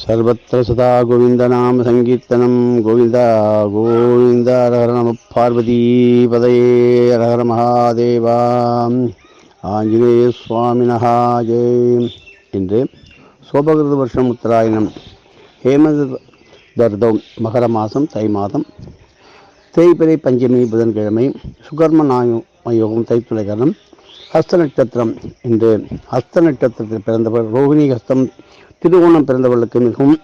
सर्वत्र सदा गोविन्दनाम सङ्कीर्तनं गोविन्द गोविन्द हर हर நம பார்வதீபதையே ஹர ஹர மகாதேவா ஆஞ்சநேய சுவாமினஹா ஜெய் இன்று சோபகிருத வருஷம் உத்தராயணம் ஹேமந்த தர்தம் மகர மாதம் தை மாதம் தேய்பிரை பஞ்சமி புதன்கிழமை சுகர்ம நாயோகம் தைத்துளைகரணம் ஹஸ்த நட்சத்திரம் இன்று ஹஸ்த நட்சத்திரத்தில் பிறந்தவர் ரோகிணி ஹஸ்தம் திருவோணம் பிறந்தவர்களுக்கு மிகவும்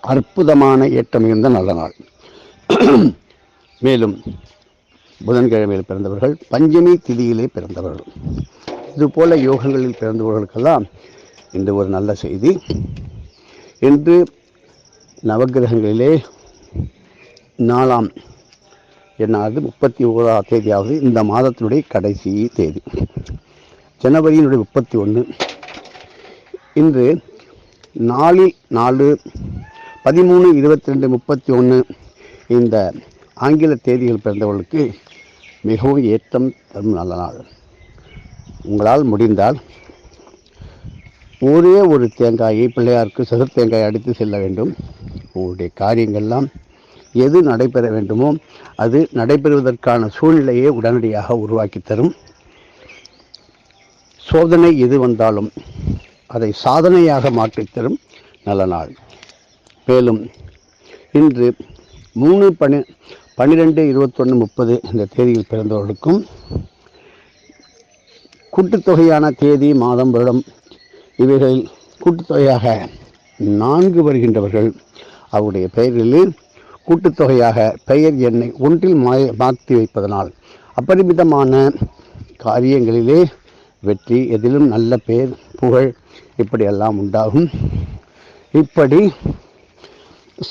அற்புதமான ஏற்றம் மிகுந்த நல்ல நாள். மேலும் புதன்கிழமையில் பிறந்தவர்கள் பஞ்சமி திதியிலே பிறந்தவர்கள். இதுபோல யோகங்களில் பிறந்தவர்களுக்கெல்லாம் இன்று ஒரு நல்ல செய்தி. இன்று நவக்கிரகங்களிலே நாலாம் என்னாவது முப்பத்தி ஓராம் தேதியாவது இந்த மாதத்தினுடைய கடைசி தேதி. ஜனவரியினுடைய முப்பத்தி ஒன்று. இன்று நாலில் நாலு பதிமூணு இருபத்தி ரெண்டு முப்பத்தி ஒன்று இந்த ஆங்கில தேதிகள் பிறந்தவர்களுக்கு மிகவும் ஏற்றம் தரும் நல்ல நாள். உங்களால் முடிந்தால் ஒரே ஒரு தேங்காயை பிள்ளையாருக்கு சதுர் தேங்காயை அடித்து செல்ல வேண்டும். உங்களுடைய காரியங்கள்லாம் எது நடைபெற வேண்டுமோ அது நடைபெறுவதற்கான சூழ்நிலையை உடனடியாக உருவாக்கி தரும். சோதனை எது வந்தாலும் அதை சாதனையாக மாற்றித்தரும் நல்ல நாள். மேலும் இன்று மூணு பனி பன்னிரெண்டு இருபத்தொன்று முப்பது இந்த தேதியில் பிறந்தவர்களுக்கும் கூட்டுத்தொகையான தேதி மாதம் வருடம் இவைகளில் கூட்டுத்தொகையாக நான்கு வருகின்றவர்கள். அவருடைய பெயர்களில் கூட்டுத்தொகையாக பெயர் எண்ணை ஒன்றில் மாய மாற்றி வைப்பதனால் அபரிமிதமான காரியங்களிலே வெற்றி எதிலும் நல்ல பெயர் புகழ் இப்படியெல்லாம் உண்டாகும். இப்படி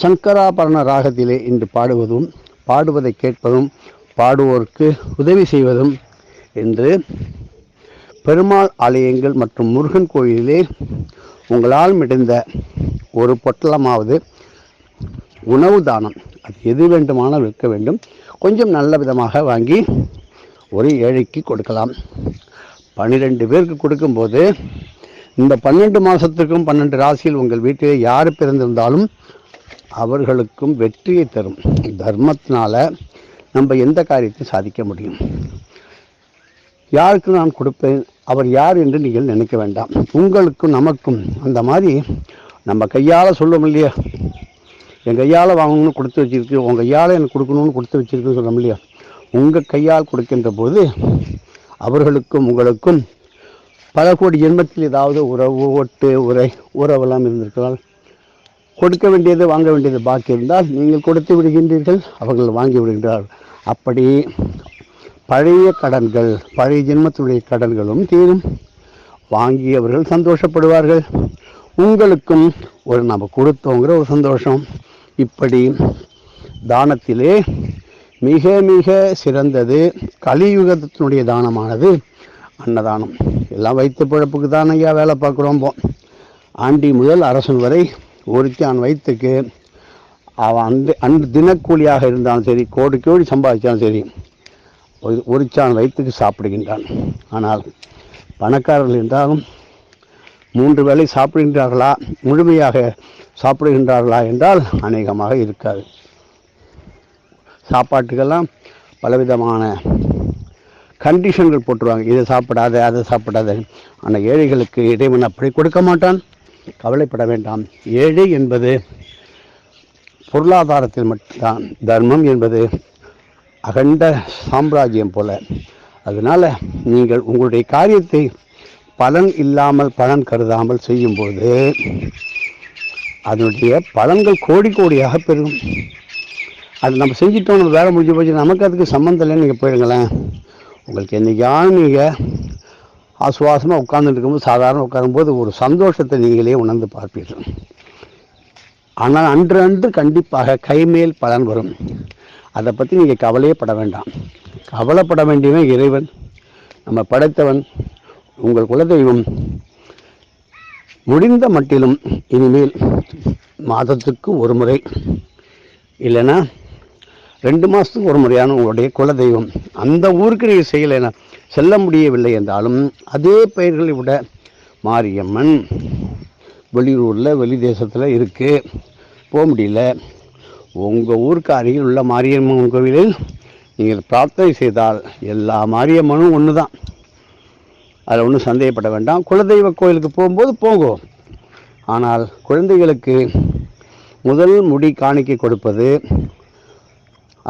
சங்கராபரண ராகத்திலே இன்று பாடுவதும் பாடுவதை கேட்பதும் பாடுவோருக்கு உதவி செய்வதும் என்று பெருமாள் ஆலயங்கள் மற்றும் முருகன் கோயிலிலே உங்களால் முடிந்த ஒரு பொட்டலமாவது உணவு தானம் அது எது வேண்டுமானால் விற்க வேண்டும். கொஞ்சம் நல்ல விதமாக வாங்கி ஒரு ஏழைக்கு கொடுக்கலாம். பன்னிரெண்டு பேருக்கு கொடுக்கும்போது இந்த பன்னெண்டு மாதத்துக்கும் பன்னெண்டு ராசியில் உங்கள் வீட்டிலே யார் பிறந்திருந்தாலும் அவர்களுக்கும் வெற்றியை தரும். தர்மத்தினால் நம்ம எந்த காரியத்தையும் சாதிக்க முடியும். யாருக்கு நான் கொடுப்பேன்? அவர் யார் என்று நீங்கள் நினைக்க வேண்டாம். உங்களுக்கும் நமக்கும் அந்த மாதிரி நம்ம கையால் சொல்லுவோம் இல்லையா? என் கையால் வாங்கணும்னு கொடுத்து வச்சிருக்கு உங்கள் கையால் எனக்கு கொடுக்கணும்னு கொடுத்து வச்சிருக்குன்னு சொல்கிறோம் இல்லையா? உங்கள் கையால் கொடுக்கின்ற போது அவர்களுக்கும் உங்களுக்கும் பல கோடி ஜென்மத்தில் ஏதாவது உறவு ஒட்டு உரை உறவெல்லாம் இருந்திருக்கலாம். கொடுக்க வேண்டியது வாங்க வேண்டியது பாக்கி இருந்தால் நீங்கள் கொடுத்து விடுகின்றீர்கள் அவர்கள் வாங்கி விடுகின்றார்கள் அப்படி பழைய கடன்கள் பழைய ஜென்மத்துடைய கடன்களும் தீரும். வாங்கியவர்கள் சந்தோஷப்படுவார்கள். உங்களுக்கும் ஒரு நம்ம கொடுத்தோங்கிற ஒரு சந்தோஷம். இப்படி தானத்திலே மிக மிக சிறந்தது. கலியுகத்தினுடைய தானமானது. அன்னதானம். எல்லாம் வைத்த பிழப்புக்கு தான் ஐயா வேலை பார்க்குறோம் போ. ஆண்டி முதல் அரசன் வரை ஒருத்தான் வயிற்றுக்கு அவன் அந்த அன்று தினக்கூலியாக இருந்தாலும் சரி கோடி கோடி சம்பாதிச்சாலும் சரி ஒரு ஒருச்சான் வயிற்றுக்கு சாப்பிடுகின்றான். ஆனால் பணக்காரர்கள் என்றாலும் மூன்று வேளை சாப்பிடுகின்றார்களா முழுமையாக சாப்பிடுகின்றார்களா என்றால் அநேகமாக இருக்காது. சாப்பாட்டுக்கெல்லாம் பலவிதமான கண்டிஷன்கள் போட்டுருவாங்க. இதை சாப்பிடாத அதை சாப்பிடாத. ஆனால் ஏழைகளுக்கு இறைவன் அப்படி கொடுக்க மாட்டான். கவலைப்பட வேண்டாம். ஏழை என்பது பொருளாதாரத்தில் மட்டும்தான். தர்மம் என்பது அகண்ட சாம்ராஜ்யம் போல. அதனால் நீங்கள் உங்களுடைய காரியத்தை பலன் இல்லாமல் பலன் கருதாமல் செய்யும்போது அதனுடைய பலன்கள் கோடி கோடியாக பெருகும் அது நம்ம செஞ்சிட்டோம் நம்ம வேலை முடிஞ்சு போச்சு. நமக்கு அதுக்கு சம்மந்தம் இல்லைன்னு நீங்கள் போயிடுங்களேன் உங்களுக்கு என்றைக்கான நீங்கள் ஆசுவாசமாக உட்கார்ந்துட்டு இருக்கும்போது சாதாரண உட்காரும்போது ஒரு சந்தோஷத்தை நீங்களே உணர்ந்து பார்ப்பீர்கள். ஆனால் அன்று அன்று கண்டிப்பாக கைமேல் பலன் வரும். அதை பற்றி நீங்கள் கவலையே பட வேண்டாம். கவலைப்பட வேண்டியவன் இறைவன் நம்ம படைத்தவன் உங்கள் குலதெய்வம். முடிந்த மட்டிலும் இனிமேல் மாதத்துக்கு ஒரு முறை இல்லைன்னா ரெண்டு மாதத்துக்கு ஒரு முறையான உங்களுடைய குலதெய்வம். அந்த ஊருக்கு நீங்கள் செய்யலைன்னா செல்ல முடியவில்லை என்றாலும் அதே பெயர்களை விட மாரியம்மன் வெளியூரில் வெளி தேசத்தில் இருக்குது போக முடியல. உங்கள் ஊருக்கு அருகில் உள்ள மாரியம்மன் கோவிலில் நீங்கள் பிரார்த்தனை செய்தால் எல்லா மாரியம்மனும் ஒன்று தான் அதில் ஒன்றும் சந்தேகப்பட வேண்டாம். குலதெய்வ கோயிலுக்கு போகும்போது போகும் ஆனால் குழந்தைகளுக்கு முதல் முடி காணிக்கை கொடுப்பது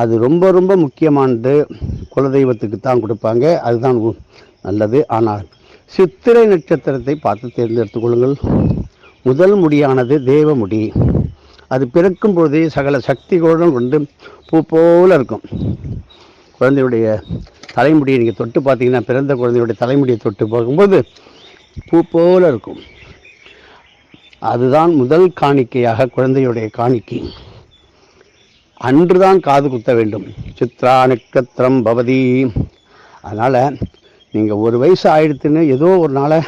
அது ரொம்ப ரொம்ப முக்கியமானது குலதெய்வத்துக்கு தான் கொடுப்பாங்க. அதுதான் நல்லது. ஆனால் சித்திரை நட்சத்திரத்தை பார்த்து தேர்ந்தெடுத்து கொள்ளுங்கள். முதல் முடியானது தேவ முடி. அது பிறக்கும் பொழுதே சகல சக்திகளுடன் கொண்டு பூ போல இருக்கும். குழந்தையுடைய தலைமுடியை நீங்கள் தொட்டு பார்த்தீங்கன்னா பிறந்த குழந்தையுடைய தலைமுடியை தொட்டு பார்க்கும்போது பூ போல இருக்கும். அதுதான் முதல் காணிக்கையாக குழந்தையுடைய காணிக்கை. அன்றுதான் காது குத்த வேண்டும். சித்ரா நட்சத்திரம் பவதி. அதனால் நீங்கள் ஒரு வயசு ஆயிடுத்துன்னு ஏதோ ஒரு நாளை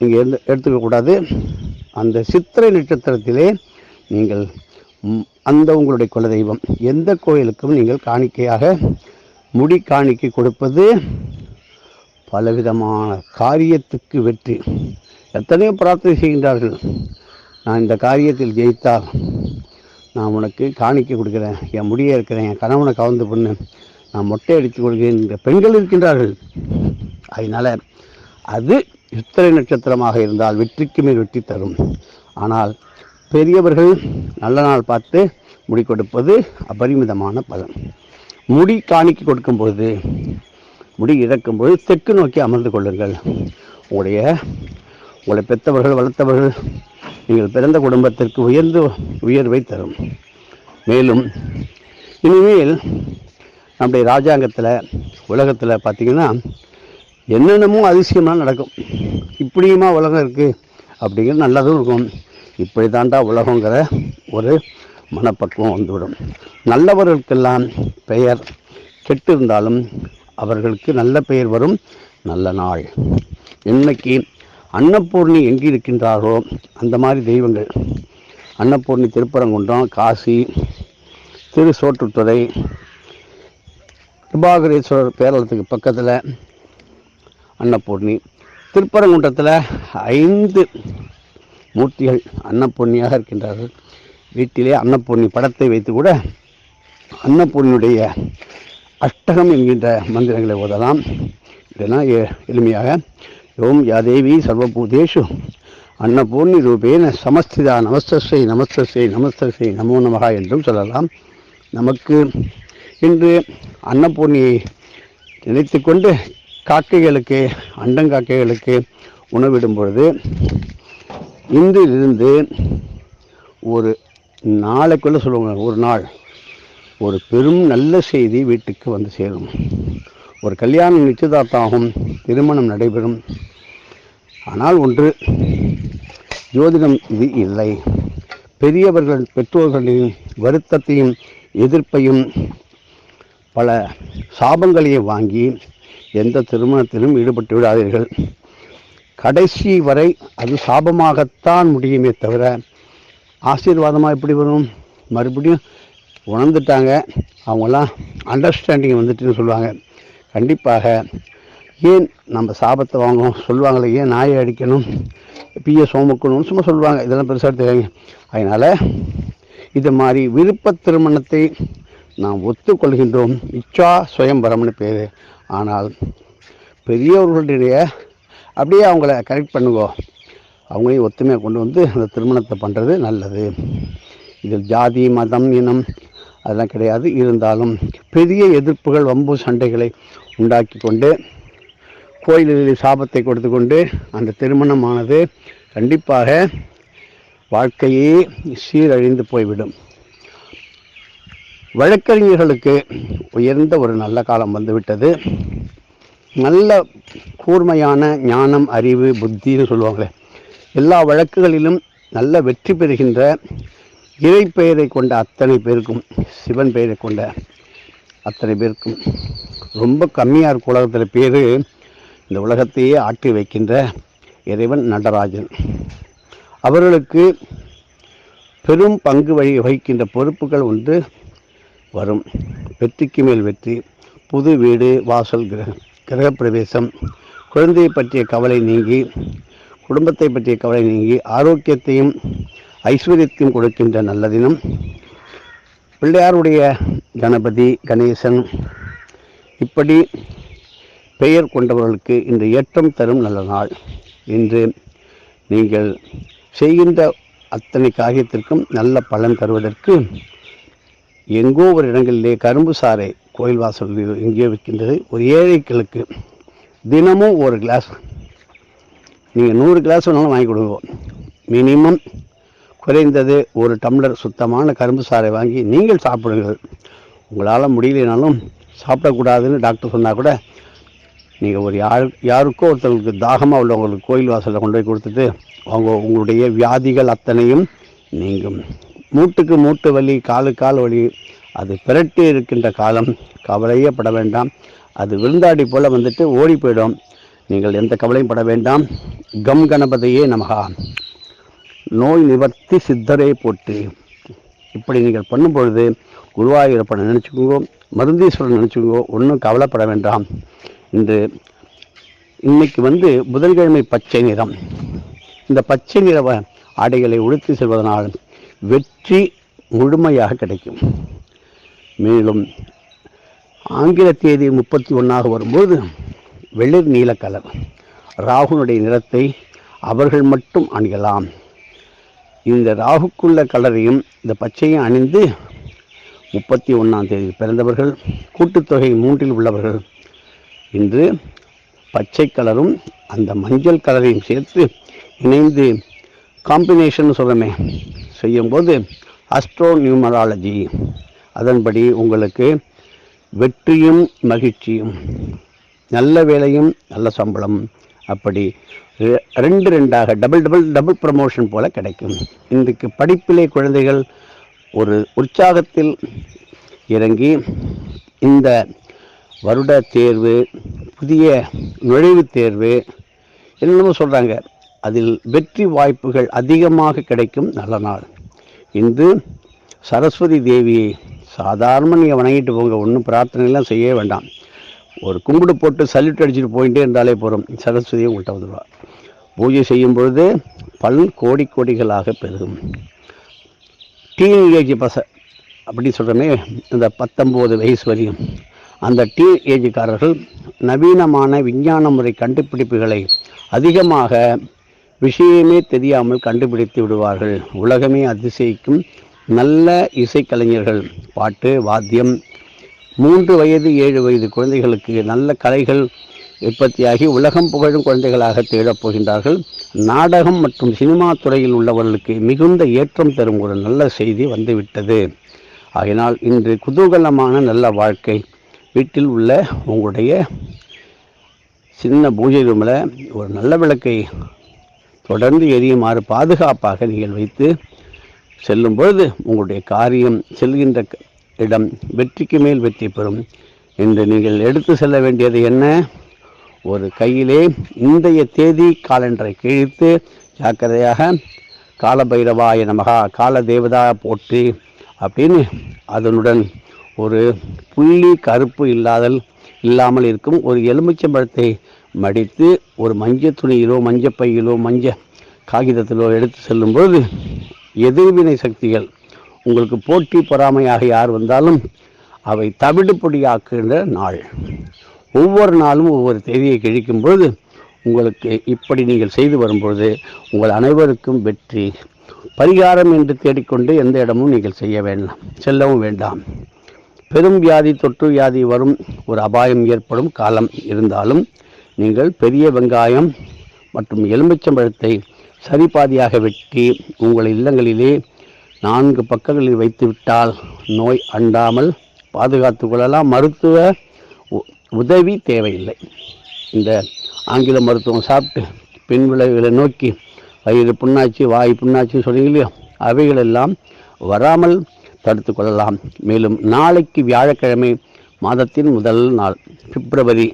நீங்கள் எந்த எடுத்துக்கக்கூடாது அந்த சித்திரை நட்சத்திரத்திலே நீங்கள் அந்த உங்களுடைய குலதெய்வம். எந்த கோயிலுக்கும் நீங்கள் காணிக்கையாக முடி காணிக்கை கொடுப்பது பலவிதமான காரியத்துக்கு வெற்றி. எத்தனையோ பிரார்த்தனை செய்கின்றார்கள். நான் இந்த காரியத்தில் ஜெயித்தால் நான் உனக்கு காணிக்க கொடுக்குறேன். என் முடிய இருக்கிறேன். என் கணவனை கவர்ந்து பண்ணு நான் மொட்டை அடித்துக் கொள்கிறேன் என்ற பெண்கள் இருக்கின்றார்கள். அதனால் அது சித்திரை நட்சத்திரமாக இருந்தால் வெற்றிக்கு மேல் வெற்றி தரும். ஆனால் பெரியவர்கள் நல்ல நாள் பார்த்து முடி கொடுப்பது அபரிமிதமான பலன். முடி காணிக்கு கொடுக்கும்போது முடி இறக்கும்போது தெற்கு நோக்கி அமர்ந்து கொள்ளுங்கள். உங்களுடைய உங்களை பெற்றவர்கள் வளர்த்தவர்கள் நீங்கள் பிறந்த குடும்பத்திற்கு உயர்ந்து உயர்வை தரும். மேலும் இனிமேல் நம்முடைய ராஜாங்கத்தில் உலகத்தில் பார்த்திங்கன்னா என்னென்னமோ அதிசயம்லாம் நடக்கும். இப்படியுமா உலகம் இருக்குது அப்படிங்கிறது நல்லதும் இருக்கும். இப்படி தாண்டா உலகங்கிற ஒரு மனப்பக்குவம் வந்துவிடும். நல்லவர்களுக்கெல்லாம் பெயர் கெட்டு இருந்தாலும் அவர்களுக்கு நல்ல பெயர் வரும். நல்ல நாள். இன்னைக்கு அன்னபூர்ணி எங்கே இருக்கின்றாரோ அந்த மாதிரி தெய்வங்கள். அன்னபூர்ணி திருப்பரங்குன்றம் காசி திரு சோற்றுத்துறை கிருபாகரேஸ்வரர் பேரளத்துக்கு பக்கத்தில் அன்னபூர்ணி. திருப்பரங்குன்றத்தில் ஐந்து மூர்த்திகள் அன்னபூர்ணியாக இருக்கின்றார்கள். வீட்டிலே அன்னபூர்ணி படத்தை வைத்து கூட அன்னபூர்ணியுடைய அஷ்டகம் என்கின்ற மந்திரங்களை ஓதலாம். இதெல்லாம் எ- எளிமையாக ஓம் யாதேவி சர்வபூதேஷு. அன்னபூர்ணி ரூபேன சமஸ்திதா நமஸ்தஸ்யை நமஸ்தஸ்யை நமஸ்தஸ்யை நமோ நமகா என்றும் சொல்லலாம். நமக்கு இன்று அன்னபூர்ணியை நினைத்து கொண்டு காக்கைகளுக்கு அண்டங்காக்கைகளுக்கு உணவிடும் பொழுது இன்றிலிருந்து ஒரு நாளைக்குள்ளே சொல்லுவாங்க ஒரு நாள். ஒரு பெரும் நல்ல செய்தி வீட்டுக்கு வந்து சேரும். ஒரு கல்யாணம் நிச்சயதார்த்தமாகும் திருமணம் நடைபெறும். ஆனால் ஒன்று ஜோதிடம் இது இல்லை. பெரியவர்கள் பெற்றோர்களின் வருத்தத்தையும் எதிர்ப்பையும் பல சாபங்களையும் வாங்கி எந்த திருமணத்திலும் ஈடுபட்டு விடாதீர்கள். கடைசி வரை அது சாபமாகத்தான் முடியுமே தவிர ஆசீர்வாதமாக எப்படி வரும்? மறுபடியும் உணர்ந்துட்டாங்க. அவங்களாம் அண்டர்ஸ்டாண்டிங் வந்துட்டுன்னு சொல்லுவாங்க. கண்டிப்பாக ஏன் நம்ம சாபத்தை வாங்கணும்? சொல்லுவாங்களே ஏன் நாயை அடிக்கணும்? பிஎஸ் சோமக்கணும்னு சும்மா சொல்லுவாங்க. இதெல்லாம் பெருசாக எடுத்துக்காங்க அதனால் இது மாதிரி விருப்ப திருமணத்தை நாம் ஒத்துக்கொள்கின்றோம். இச்சா சுயம்பரம்னு பேர். ஆனால் பெரியவர்களுடைய அப்படியே அவங்கள கரெக்ட் பண்ணுங்கோ. அவங்களையும் ஒத்துமையாக கொண்டு வந்து அந்த திருமணத்தை பண்ணுறது நல்லது. இதில் ஜாதி மதம் இனம் அதெல்லாம் கிடையாது. இருந்தாலும் பெரிய எதிர்ப்புகள் வம்பு சண்டைகளை உண்டாக்கி கொண்டு கோயில்களில் சாபத்தை கொடுத்து கொண்டு அந்த திருமணமானது கண்டிப்பாக வாழ்க்கையே சீரழிந்து போய்விடும். வழக்கறிஞர்களுக்கு உயர்ந்த ஒரு நல்ல காலம் வந்துவிட்டது. நல்ல கூர்மையான ஞானம் அறிவு புத்தின்னு சொல்லுவாங்களே. எல்லா வழக்குகளிலும் நல்ல வெற்றி பெறுகின்ற இறை பெயரை கொண்ட அத்தனை பேருக்கும் சிவன் பெயரை கொண்ட அத்தனை பேருக்கும் ரொம்ப கம்மியாக இருக்கும் உலகத்தில் பேர் இந்த உலகத்தையே ஆட்டி வைக்கின்ற இறைவன் நடராஜன். அவர்களுக்கு பெரும் பங்கு வழி வகிக்கின்ற பொறுப்புகள் ஒன்று வரும். வெற்றிக்கு மேல் வெற்றி புது வீடு வாசல் கிரக கிரகப்பிரவேசம் குழந்தையை பற்றிய கவலை நீங்கி குடும்பத்தை பற்றிய கவலை நீங்கி ஆரோக்கியத்தையும் ஐஸ்வர்யத்தையும் கொடுக்கின்ற நல்ல தினம் பிள்ளையாருடைய கணபதி கணேசன் இப்படி பெயர் கொண்டவர்களுக்கு இன்று ஏற்றம் தரும் நல்ல நாள் இன்று நீங்கள் செய்கின்ற அத்தனை காரியத்திற்கும் நல்ல பலன் தருவதற்கு எங்கோ ஒரு இடங்களிலே கரும்பு சாறை கோயில் வாசல் எங்கேயோ விற்கின்றது. ஒரு ஏழைகளுக்கு தினமும் ஒரு கிளாஸ் நீங்கள் நூறு கிளாஸ் வேணாலும் வாங்கி கொடுங்க. மினிமம் குறைந்தது ஒரு டம்ளர் சுத்தமான கரும்பு சாறை வாங்கி நீங்கள் சாப்பிடுங்கள். உங்களால் முடியலனாலும் சாப்பிடக்கூடாதுன்னு டாக்டர் சொன்னால் கூட நீங்கள் ஒரு யார் யாருக்கோ ஒருத்தவங்களுக்கு தாகமாக உள்ளவங்களுக்கு கோயில் வாசலில் கொண்டு போய் கொடுத்துட்டு அவங்க உங்களுடைய வியாதிகள் அத்தனையும் நீங்கும். மூட்டுக்கு மூட்டு வலி காலு கால் வலி அது பிரட்டி இருக்கின்ற காலம் கவலையே பட வேண்டாம். அது விருந்தாடி போல் வந்துட்டு ஓடி போயிடும். நீங்கள் எந்த கவலையும் பட வேண்டாம். கம் கணபதியே நமகா. நோய் நிவர்த்தி சித்தரை போட்டு இப்படி நீங்கள் பண்ணும் பொழுது குருவாயூரப்பனை நினச்சிக்கோங்க மருந்தீஸ்வரன் நினச்சிக்கோங்க ஒன்றும் கவலைப்பட வேண்டாம். இன்று இன்னைக்கு வந்து புதன்கிழமை பச்சை நிறம். இந்த பச்சை நிற ஆடைகளை உடுத்தி செல்வதனால் வெற்றி முழுமையாக கிடைக்கும். மேலும் ஆங்கில தேதி முப்பத்தி ஒன்றாக வரும்போது வெளிர் நீல கலர் ராகுனுடைய நிறத்தை அவர்கள் மட்டும் அணியலாம். இந்த ராகுக்குள்ள கலரையும் இந்த பச்சையும் அணிந்து முப்பத்தி ஒன்றாம் தேதி பிறந்தவர்கள் கூட்டுத்தொகை மூன்றில் உள்ளவர்கள். இன்று பச்சை கலரும் அந்த மஞ்சள் கலரையும் சேர்த்து இணைந்து காம்பினேஷன் சொல்கிறோமே செய்யும்போது அஸ்ட்ரோ நியூமராலஜி அதன்படி உங்களுக்கு வெற்றியும் மகிழ்ச்சியும் நல்ல வேலையும் நல்ல சம்பளம். அப்படி ரெண்டு ரெண்டாக டபுள் டபுள் டபுள் ப்ரமோஷன் போல் கிடைக்கும். இன்றைக்கு படிப்பிலே குழந்தைகள் ஒரு உற்சாகத்தில் இறங்கி இந்த வருட தேர்வு புதிய நுழைவுத் தேர்வு என்னென்னமோ சொல்கிறாங்க அதில் வெற்றி வாய்ப்புகள் அதிகமாக கிடைக்கும் நல்ல நாள். இன்று சரஸ்வதி தேவியை சாதாரணமாக நீங்கள் வணங்கிட்டு போங்க ஒன்றும் பிரார்த்தனைலாம் செய்ய வேண்டாம். ஒரு கும்பிடு போட்டு சல்யூட் அடிச்சுட்டு போயிட்டே இருந்தாலே போதும். சரஸ்வதியை உங்கள்கிட்ட வந்துடுவா. பூஜை செய்யும் பொழுது பலன் கோடி கோடிகளாக பெருகும். டீனேஜ் பச அப்படி சொல்கிறோமே இந்த பத்தொம்போது வயசு வரையும். அந்த டீன் ஏஜுக்காரர்கள் நவீனமான விஞ்ஞான முறை கண்டுபிடிப்புகளை அதிகமாக விஷயமே தெரியாமல் கண்டுபிடித்து விடுவார்கள். உலகமே அதிசயிக்கும் நல்ல இசைக்கலைஞர்கள். பாட்டு வாத்தியம் மூன்று வயது ஏழு வயது குழந்தைகளுக்கு நல்ல கலைகள் உற்பத்தியாகி உலகம் புகழும் குழந்தைகளாக தேடப் போகின்றார்கள். நாடகம் மற்றும் சினிமா துறையில் உள்ளவர்களுக்கு மிகுந்த ஏற்றம் தரும் ஒரு நல்ல செய்தி வந்துவிட்டது. ஆகினால் இன்று குதூகலமான நல்ல வாழ்க்கை வீட்டில் உள்ள உங்களுடைய சின்ன பூஜை ரூமில் ஒரு நல்ல விளக்கை தொடர்ந்து எரியுமாறு பாதுகாப்பாக நீங்கள் வைத்து செல்லும் பொழுது உங்களுடைய காரியம் செல்கின்ற க- இடம் வெற்றிக்கு மேல் வெற்றி பெறும் என்று நீங்கள் எடுத்து செல்ல வேண்டியது என்ன? ஒரு கையிலே இன்றைய தேதி காலண்டரை கிழித்து ஜாக்கிரதையாக காலபைரவாய நமகா கால தேவதா போற்றி அப்படின்னு அதனுடன் ஒரு புள்ளி கருப்பு இல்லாதல் இல்லாமல் இருக்கும் ஒரு எலுமிச்சம்பழத்தை மடித்து ஒரு மஞ்சள் துணியிலோ மஞ்சள் பையிலோ மஞ்சள் காகிதத்திலோ எடுத்து செல்லும்போது எதிர்வினை சக்திகள் உங்களுக்கு போட்டி பொறாமையாக யார் வந்தாலும் அவை தவிடுபடியாக்குகின்ற நாள். ஒவ்வொரு நாளும் ஒவ்வொரு தேதியை கிழிக்கும் பொழுது உங்களுக்கு இப்படி நீங்கள் செய்து வரும்பொழுது உங்கள் அனைவருக்கும் வெற்றி. பரிகாரம் என்று தேடிக்கொண்டு எந்த இடமும் நீங்கள் செய்ய வேண்டாம். செல்லவும் வேண்டாம். பெரும் வியாதி தொற்று வியாதி வரும் ஒரு அபாயம் ஏற்படும் காலம் இருந்தாலும் நீங்கள் பெரிய வெங்காயம் மற்றும் எலுமிச்சம்பழத்தை சரிபாதியாக வெட்டி உங்கள் இல்லங்களிலே நான்கு பக்கங்களில் வைத்துவிட்டால் நோய் அண்டாமல் பாதுகாத்து கொள்ளலாம். மருத்துவ உ- உதவி தேவையில்லை. இந்த ஆங்கில மருத்துவம் சாப்பிட்டு பின் விளைவுகளை நோக்கி வயிறு புண்ணாச்சு வாய் புண்ணாச்சு சொன்னீங்க அவைகளெல்லாம் வராமல் தடுத்து கொள்ளலாம். மேலும் நாளைக்கு வியாழக்கிழமை மாதத்தின் முதல் நாள் பிப்ரவரி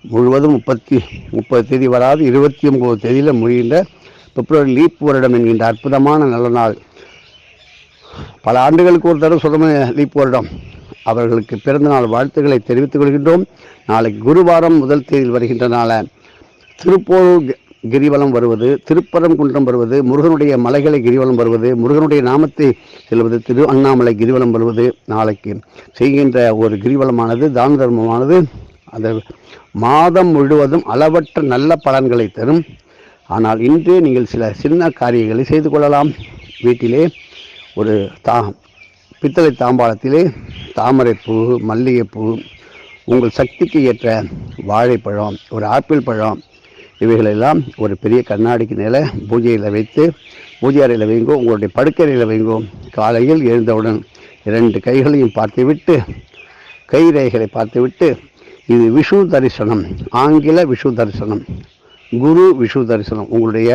முழுவதும் முப்பத்தி முப்பது தேதி வராது இருபத்தி ஒம்பது தேதியில் முடிகின்ற பிப்ரவரி லீப் வருடம் என்கின்ற அற்புதமான நல்ல நாள். பல ஆண்டுகளுக்கு ஒரு தடவை சொல்கிறோமே லீப் வருடம். அவர்களுக்கு பிறந்தநாள் வாழ்த்துக்களை தெரிவித்துக் கொள்கின்றோம். நாளைக்கு குருவாரம் முதல் தேதியில் வருகின்றனால திருப்போரூர் கிரிவலம் வருவது திருப்பரங்குன்றம் வருவது முருகனுடைய மலைகளை கிரிவலம் வருவது முருகனுடைய நாமத்தை செல்வது திரு அண்ணாமலை கிரிவலம் வருவது நாளைக்கு செய்கின்ற ஒரு கிரிவலமானது தான தர்மமானது. அந்த மாதம் முழுவதும் அளவற்ற நல்ல பலன்களை தரும். ஆனால் இன்று நீங்கள் சில சின்ன காரியங்களை செய்து கொள்ளலாம். வீட்டிலே ஒரு தா பித்தளை தாம்பாளத்திலே தாமரைப்பூ மல்லிகைப்பூ உங்கள் சக்திக்கு ஏற்ற வாழைப்பழம் ஒரு ஆப்பிள் பழம் இவைகளெல்லாம் ஒரு பெரிய கண்ணாடிக்கு மேலே பூஜையில் வைத்து பூஜை அறையில் வைங்கோ உங்களுடைய படுக்கறையில் வைங்கோ காலையில் எழுந்தவுடன் இரண்டு கைகளையும் பார்த்துவிட்டு கை ரேகைகளை பார்த்துவிட்டு இது விஷு தரிசனம் ஆங்கில விஷு தரிசனம். குரு விஷு தரிசனம். உங்களுடைய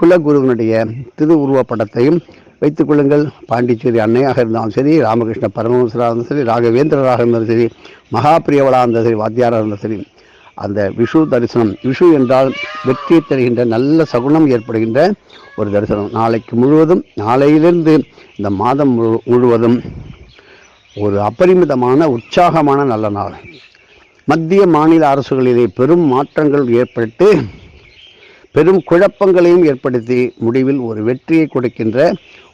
குலகுருவினுடைய திருவுருவ படத்தையும் வைத்துக் கொள்ளுங்கள். பாண்டிச்சேரி அன்னையாக இருந்தாலும் சரி ராமகிருஷ்ண பரமஹம்சராக இருந்தாலும் சரி ராகவேந்திரராக இருந்தாலும் சரி மகாபிரியவளாக இருந்தாலும் சரி வாத்தியாராக இருந்தாலும் சரி அந்த விஷு தரிசனம் விஷு என்றால் வெற்றியை தருகின்ற நல்ல சகுனம் ஏற்படுகின்ற ஒரு தரிசனம். நாளைக்கு முழுவதும் நாளையிலிருந்து இந்த மாதம் முழு முழுவதும் ஒரு அபரிமிதமான உற்சாகமான நல்ல நாள். மத்திய மாநில அரசுகளிலே பெரும் மாற்றங்கள் ஏற்பட்டு பெரும் குழப்பங்களையும் ஏற்படுத்தி முடிவில் ஒரு வெற்றியை கொடுக்கின்ற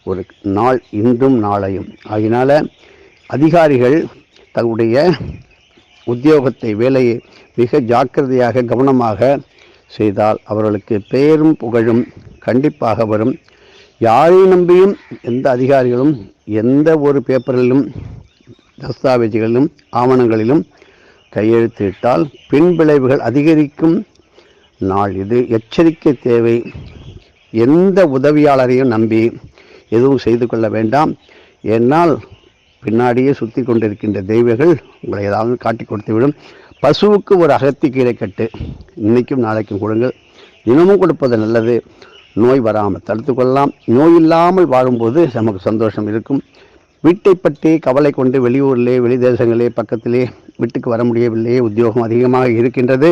ஒரு நாள் இன்றும் நாளையும். ஆகினால அதிகாரிகள் தங்களுடைய உத்தியோகத்தை வேலையை மிக ஜாக்கிரதையாக கவனமாக செய்தால் அவர்களுக்கு பெயரும் புகழும் கண்டிப்பாக வரும். யாரை நம்பியும் எந்த அதிகாரிகளும் எந்த ஒரு பேப்பரிலும் தஸ்தாவேஜுகளிலும் ஆவணங்களிலும் கையெழுத்திட்டால் பின்விளைவுகள் அதிகரிக்கும். நாள் இது. எச்சரிக்கை தேவை. எந்த உதவியாளரையும் நம்பி எதுவும் செய்து கொள்ள வேண்டாம். என்னால் பின்னாடியே சுற்றி கொண்டிருக்கின்ற தெய்வங்கள் உங்களை ஏதாவது காட்டி கொடுத்துவிடும். பசுவுக்கு ஒரு அகத்தி கீரை கட்டு. இன்றைக்கும் நாளைக்கும் கொடுங்கள். தினமும் கொடுப்பது நல்லது. நோய் வராமல் தடுத்துக்கொள்ளலாம் நோய் இல்லாமல் வாழும்போது நமக்கு சந்தோஷம் இருக்கும். வீட்டை பற்றி கவலை கொண்டு வெளியூரிலே வெளி தேசங்களே பக்கத்திலே வீட்டுக்கு வர முடியவில்லையே உத்தியோகம் அதிகமாக இருக்கின்றது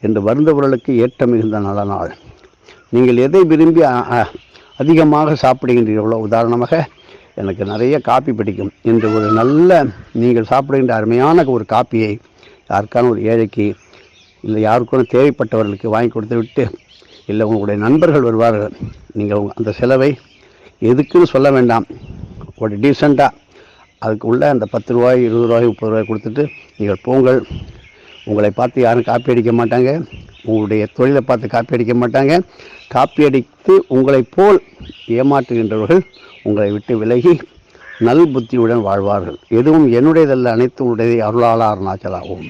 என்று வருந்தவர்களுக்கு ஏற்ற மிகுந்த நல்ல நாள். நீங்கள் எதை விரும்பி அ, அதிகமாக சாப்பிடுகின்றீர்களோ உதாரணமாக எனக்கு நிறைய காப்பி பிடிக்கும் என்று ஒரு நல்ல நீங்கள் சாப்பிடுகின்ற அருமையான ஒரு காப்பியை யாருக்கான ஒரு ஏழைக்கு இல்லை யாருக்கும் தேவைப்பட்டவர்களுக்கு வாங்கி கொடுத்து விட்டு இல்லை உங்களுடைய நண்பர்கள் வருவார்கள். நீங்கள் அந்த செலவை எதுக்குன்னு சொல்ல வேண்டாம். ஒரு டீசெண்டாக அதுக்கு உள்ளே அந்த பத்து ரூபாய் இருபது ரூபாய் முப்பது ரூபாய் கொடுத்துட்டு நீங்கள் போங்கள். உங்களை பார்த்து யாரும் காப்பி அடிக்க மாட்டாங்க. உங்களுடைய தொழிலை பார்த்து காப்பி அடிக்க மாட்டாங்க. காப்பி அடித்து உங்களைப் போல் ஏமாற்றுகின்றவர்கள் உங்களை விட்டு விலகி நல் புத்தியுடன் வாழ்வார்கள். எதுவும் என்னுடையதல்ல அனைத்தும் உடையதை அருளாளர் நாச்சலாகும்